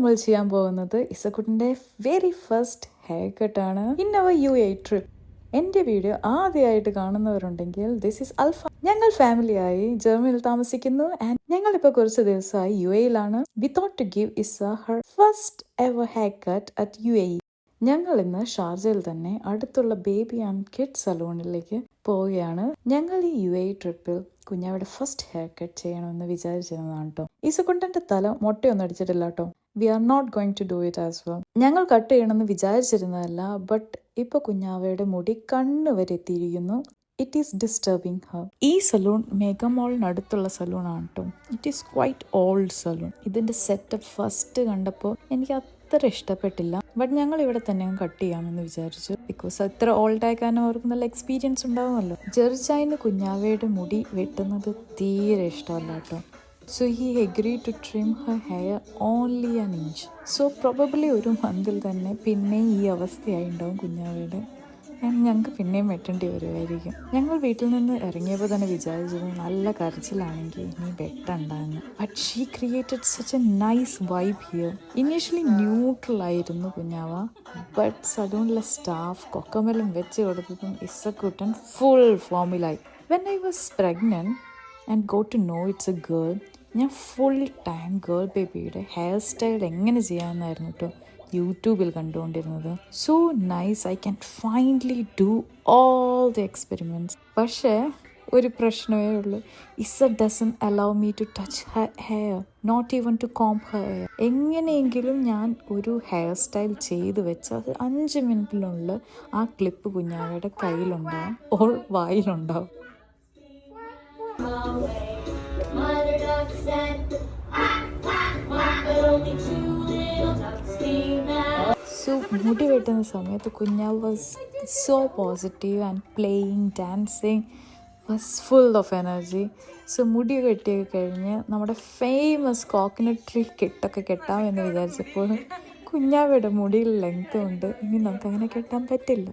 നമ്മൾ ചെയ്യാൻ പോകുന്നത് ഇസക്കുട്ടിന്റെ very first hair കട്ടാണ് in our U A trip എന്റെ വീഡിയോ ആദ്യമായിട്ട് കാണുന്നവരുണ്ടെങ്കിൽ ദിസ് ഈസ് അൽഫ ഞങ്ങൾ ഫാമിലിയായി ജർമ്മനിയിൽ താമസിക്കുന്നു. ആൻഡ് ഞങ്ങളിപ്പോൾ കുറച്ച് ദിവസമായി U എയിലാണ് without to give Isa her first ever hair cut at U A ഞങ്ങൾ ഇന്ന് ഷാർജയിൽ തന്നെ അടുത്തുള്ള ബേബി ആൻഡ് കിഡ് സലൂണിലേക്ക് പോവുകയാണ്. ഞങ്ങൾ ഈ യു എ ട്രിപ്പിൽ കുഞ്ഞാവിടെ ഫസ്റ്റ് ഹെയർ കട്ട് ചെയ്യണമെന്ന് വിചാരിച്ചിരുന്നതാണ് കേട്ടോ ഈസക്കുണ്ടന്റെ തല മുട്ടയൊന്നും അടിച്ചിട്ടില്ല കേട്ടോ we are not going to do it as well. ഞങ്ങൾ കട്ട് ചെയ്യണമെന്ന് വിചാരിച്ചിരുന്നതല്ല ബട്ട് ഇപ്പൊ കുഞ്ഞാവയുടെ മുടി കണ്ണ് വരെ എത്തിയിരിക്കുന്നു ഇറ്റ് ഈസ് ഡിസ്റ്റർബിങ് ഹർ. ഈ സലൂൺ മെഗാ മോളിനടുത്തുള്ള സലൂൺ ആണ് കേട്ടോ it is quite old salon. ഇതിന്റെ സെറ്റപ്പ് ഫസ്റ്റ് കണ്ടപ്പോൾ എനിക്ക് അത്ര ഇഷ്ടപ്പെട്ടില്ല. ബട്ട് ഞങ്ങൾ ഇവിടെ തന്നെ കട്ട് ചെയ്യാമെന്ന് വിചാരിച്ചു. ബിക്കോസ് അത്ര ഓൾഡ് ആക്കാനും അവർക്ക് നല്ല എക്സ്പീരിയൻസ് ഉണ്ടാവുമല്ലോ. ജെർജായിന് കുഞ്ഞാവയുടെ മുടി വെട്ടുന്നത് തീരെ ഇഷ്ടമല്ല കേട്ടോ. So he agree to trim her hair only an inch so probably ഒരു മന്തിൽ തന്നെ പിന്നെ ഈ അവസ്ഥയായി ഉണ്ടാവും കുഞ്ഞാവയുടെ. ഞങ്ങൾക്ക് പിന്നെയും വെട്ടേണ്ടി വരുമായിരിക്കും ഞങ്ങൾ വീട്ടിൽ നിന്ന് ഇറങ്ങിയപ്പോൾ തന്നെ വിചാരിച്ചത് നല്ല കരച്ചിലാണെങ്കിൽ ഇനി വെട്ടണ്ടെന്ന്. But she created such a nice vibe here initially neutral ആയിരുന്നു കുഞ്ഞാവ. ബട്ട് സലൂണിലെ സ്റ്റാഫ് കൊക്കമെല്ലാം വെച്ച് കൊടുത്തതും ഇസക്കുട്ടൻ full ഫോമിലായി when I was pregnant and go to know it's a girl ഞാൻ ഫുൾ ടൈം ഗേൾ ബേബിയുടെ ഹെയർ സ്റ്റൈൽ എങ്ങനെ ചെയ്യാമെന്നായിരുന്നു കേട്ടോ യൂട്യൂബിൽ കണ്ടുകൊണ്ടിരുന്നത്. So nice I can finally do all the experiments പക്ഷേ ഒരു പ്രശ്നമേ ഉള്ളൂ. Isa doesn't allow me to touch hair not even to comb hair എങ്ങനെയെങ്കിലും ഞാൻ ഒരു ഹെയർ സ്റ്റൈൽ ചെയ്ത് വെച്ച് അത് അഞ്ച് മിനിറ്റിനുള്ളിൽ ആ ക്ലിപ്പ് കുഞ്ഞാവയുടെ കയ്യിലുണ്ടാവും ഓൾ വായിലുണ്ടാവും Mother duck said, quack, quack, quack, but only two so മുടി വെട്ടുന്ന സമയത്ത് കുഞ്ഞാവ് was so positive and playing dancing was full of energy so മുടി വെട്ടി കഴിഞ്ഞ് നമ്മുടെ ഫേമസ് കോക്കനട്ട് ട്രീ കെട്ടൊക്കെ കെട്ടാമെന്ന് വിചാരിച്ചപ്പോൾ കുഞ്ഞാവയുടെ മുടിയിൽ ലെങ്ത് ഉണ്ട്. ഇനി നമുക്കങ്ങനെ കെട്ടാൻ പറ്റില്ല.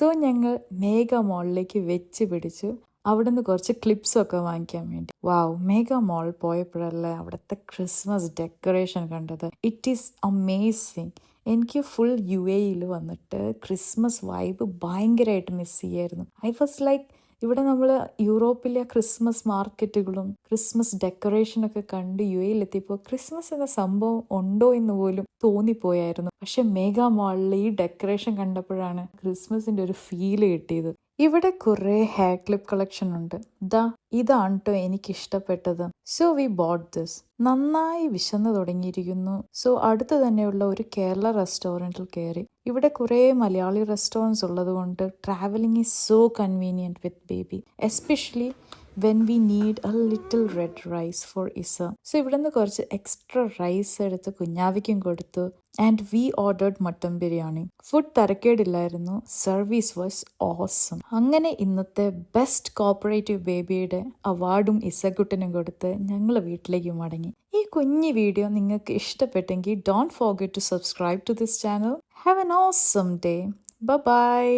സോ ഞങ്ങൾ മേഘ മോളിലേക്ക് വെച്ച് പിടിച്ചു. അവിടുന്ന് കുറച്ച് ക്ലിപ്സൊക്കെ വാങ്ങിക്കാൻ വേണ്ടി. വാവ് മേഘ മോൾ പോയപ്പോഴല്ലേ അവിടുത്തെ ക്രിസ്മസ് ഡെക്കറേഷൻ കണ്ടത്. ഇറ്റ് ഈസ് അമേസിങ് എനിക്ക് ഫുൾ യു എയിൽ വന്നിട്ട് ക്രിസ്മസ് വൈബ് ഭയങ്കരമായിട്ട് മിസ് ചെയ്യായിരുന്നു. ഐ വാസ് ലൈക്ക് ഇവിടെ നമ്മൾ യൂറോപ്പിലെ ക്രിസ്മസ് മാർക്കറ്റുകളും ക്രിസ്മസ് ഡെക്കറേഷനൊക്കെ കണ്ട് യു എയിലെത്തിയപ്പോൾ ക്രിസ്മസ് എന്ന സംഭവം ഉണ്ടോ എന്ന് പോലും തോന്നിപ്പോയായിരുന്നു. പക്ഷെ മേഘാ മാളിൽ ഈ ഡെക്കറേഷൻ കണ്ടപ്പോഴാണ് ക്രിസ്മസിന്റെ ഒരു ഫീൽ കിട്ടിയത്. ഇവിടെ കുറേ ഹെയർ ക്ലിപ്പ് കളക്ഷൻ ഉണ്ട്. ദാ ഇതാണ് കേട്ടോ എനിക്ക് ഇഷ്ടപ്പെട്ടത് സോ വി ബോട്ട് ദിസ് നന്നായി വിശന്ന് തുടങ്ങിയിരിക്കുന്നു. സോ അടുത്ത് തന്നെയുള്ള ഒരു കേരള റെസ്റ്റോറന്റിൽ കയറി ഇവിടെ കുറേ മലയാളി റെസ്റ്റോറന്റ്സ് ഉള്ളതുകൊണ്ട് travelling is so convenient with baby especially when we need a little red rice for Isa so ഇവിടെ നിന്ന് കുറച്ച് എക്സ്ട്രാ റൈസ് എടുത്ത് കുഞ്ഞാവിക്കും കൊടുത്തു. And we ordered mutton biryani food തരക്കേടില്ലായിരുന്നു. Service was awesome അങ്ങനെ ഇന്നത്തെ ബെസ്റ്റ് കോപ്പറേറ്റീവ് ബേബിയുടെ അവാർഡും ഇസക്കുട്ടിനും കൊടുത്ത് ഞങ്ങൾ വീട്ടിലേക്ക് മടങ്ങി. ഈ കുഞ്ഞു വീഡിയോ നിങ്ങൾക്ക് ഇഷ്ടപ്പെട്ടെങ്കിൽ don't forget to subscribe to this channel have an awesome day bye